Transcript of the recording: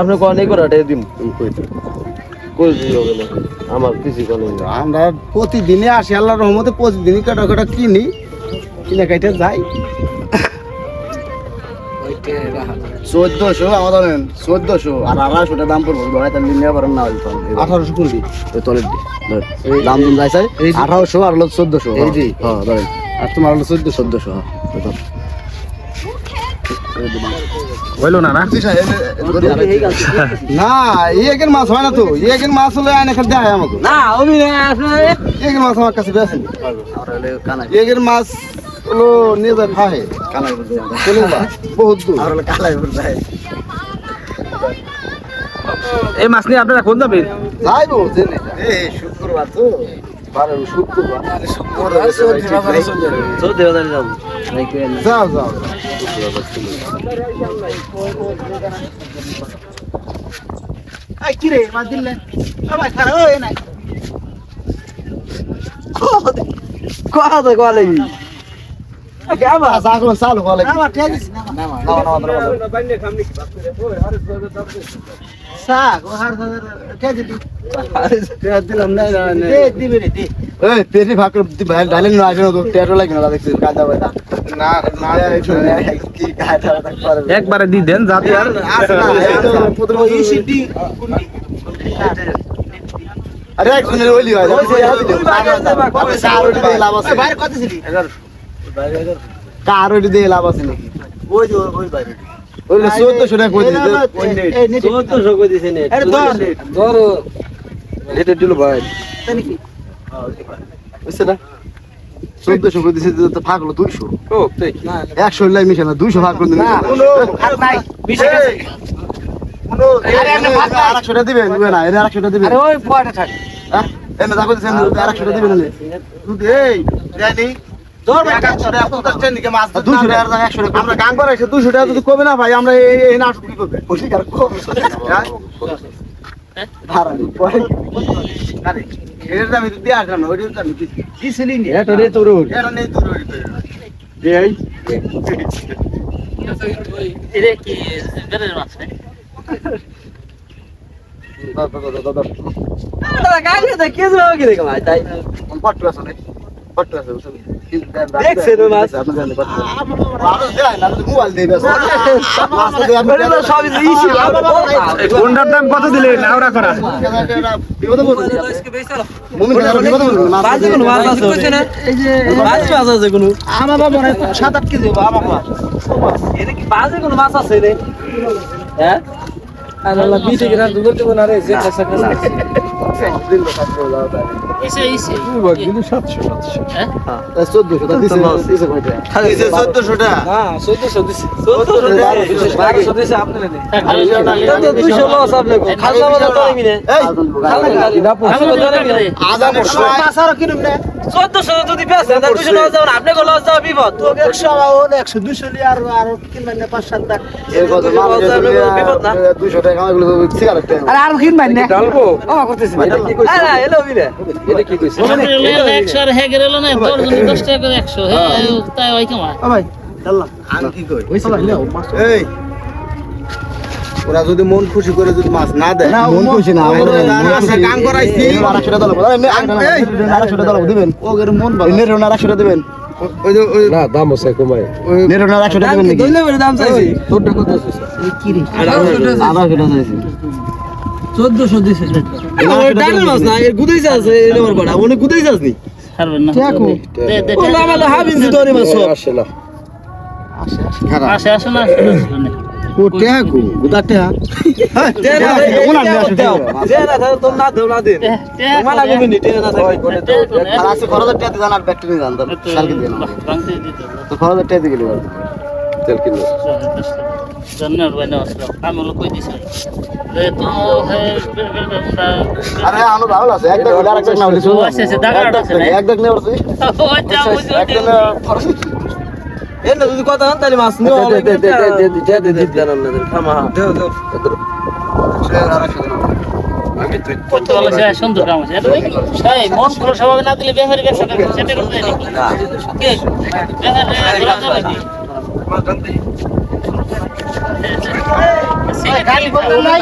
আপনি দিম? আমার কিছু কোন আমরা প্রতিদিনে আসি আল্লাহর রহমতে প্রতিদিনই কাটা কাটা কিনি কিনে কাইটে যাই। চোদ্দশো আমার ধরেন চোদ্দশো। আর আড়াইশোটা দাম পড়ব ভাই তাহলে নিয়ে পারেন না আঠারোশো কুড়ি। তলের দাম যাই আঠারোশো আর হলো চোদ্দশো। এই। হ্যাঁ ধরেন। আর তোমার হলো চোদ্দশো চোদ্দশো হ্যাঁ। হইল না না? না ইয়েকের মাছ হয় না তো ইয়েকের মাছ হলে আইনে খালি দেয় আমাকে। না আমি আসলে মাছ আমার কাছে বেশি। কানাই মাছ হলো নিয়ে যায়। খায় কানাই চলে যায় বহুত দূর এই মাছ নিয়ে আপনারা কোন যাবেন? যাইবো জেনে। এই শুক্রবার তো। বারো শুক্রবার। চৌদ্দ হাজার যাব যাও যাও কথা কলে আচ্ছা এখন চালু বলে দিলাম নাই এই পেটি ভাগ করে ডাইলেন না আসে না তো টেটো লাগে না দেখছিস কাজা বাইদা না না কি কাজা করে একবারে দি দেন যাতে আর আরে হয় কার ওইটি দিয়ে লাভ আছে কার ওইটি দিয়ে লাভ আছে নাকি ওই চোদ্দশো টাকা করে দিতে চৌদ্দশো করে ধর এটা দিল ভাই বুঝছে না? চোদ্দশো করে দিছে তো ভাগ হলো দুইশো। একশো লাই মিশে না দুইশো ভাগ করে দিন আরেকশো দিবেন দিবে না এর আরেকশো টাকা দিবেন ওই পয়টা থাকে হ্যাঁ? এনে দেখো দিচ্ছেন আরেকশো টাকা দিবেন এই দুশো টাকা একশো টাকা আমরা গান দুশো টাকা যদি কমে না ভাই আমরা এই নাটক কি করবে? হ্যাঁ? ভাড়া কি? এর দামে তো দেয়া কেন? ওইটার দামে কি? দিছিলি নি? এটা রে তোর এটা নেই তোর তো। দাও, দাও, দাও, দাও, দাও। দাদা, কাকে দা, কে যাবে দেখো ভাই, তাই? পট্টু আছে? পট্টু আছে? দেখছেন মাছ? কোনটার দাম কত দিলেন আওড়া করা? আমার বাবা সাত আট কেজি আমার বাবা। এটা কি বাজে কোনো মাছ আছে রে? হ্যাঁ? আর আল্লাহ বিটে কিনা দুধ দেবো না রে, যে কাঁচা কাঁচা। তা চোদ্দশো, তা দিছে- দিছে কয়টা? দিছে চোদ্দশো টাকা। হ্যাঁ, চোদ্দশো দিছে। চোদ্দশো দিছে, বারোশো দিছে আপনারে নে। এটা তো দুইশো লস আপনাকে। খাজনা বাজার তো নেবি নে। এই, খাজনা খালি। আমি তো জানি না। আজানের সময় মাছ আরও কিনুন না। চোদ্দশো যদি বেচেন, তাহলে দুইশো লস যাবে না। আপনাকে লস যাবে বিপদ। এই কত দুশো মাছ লস যাবে, বিপদ না। দুশো টাকা এগুলো সিগারেট টাকা। ডালবো এটা এলো বিলে। এটা কি কইছে? একশো আর হ্যাঁ গেল না তোর জন্য দশ টাকা করে একশো হ্যাঁ তাই ওই কেমন আমি কি কই? এই, ওরা যদি মন খুশি করে যদি মাছ না দেয় মন খুশি না করাইছি টাকা দিবেন ওদের মন ভালো টাকা দিবেন না দাম আছে কমায় নেরোনা একশো টাকা দিবেন নাকি? দাম চাইছি। তোরটা কত আছে? টাকা চাইছি। চোদ্দশো দিছে। ওই মাছ না, এর গুদাইছে আছে, এই নম্বর কটা। অনেক গুদাইছে না, হাফ ইঞ্চি মাছ আসে না। আসে আসে না। ও টেকু গুদা টেহা। হ্যাঁ না, টেহা এই কোন যে আমি আবার আসে। দে না, তোর না দেও, না দে। তোমার লাগবে মিনি, দে না, থাকবে। আর আছে খরচের টেহা দিতে জানার ব্যাটারি জান তো সালকে দিয়ে না তো খরচের টেহা গেলি তেল কিলো জন্মের বাইনা আসলো আমি কই দিছি? তো হে আরে আনো ভালো আছে। এক দেখ আর না হলে শুনো ও, আছে। না? এক দেখ নেই ওরছি একজন খরচ এ না, যদি কথা হন, তাহলে মাছ নিও, দে, দে, দে, দে, দে, দে, দে, দে, দে, দে, থামা, হা। আমি তুই করতে বলে সে সুন্দর কাম আছে সেই মন ভালো স্বভাবে না দিলে বেহারি ব্যবসা করবে সেটা করতে নাকি কে বেহারি খালি বললেন নাই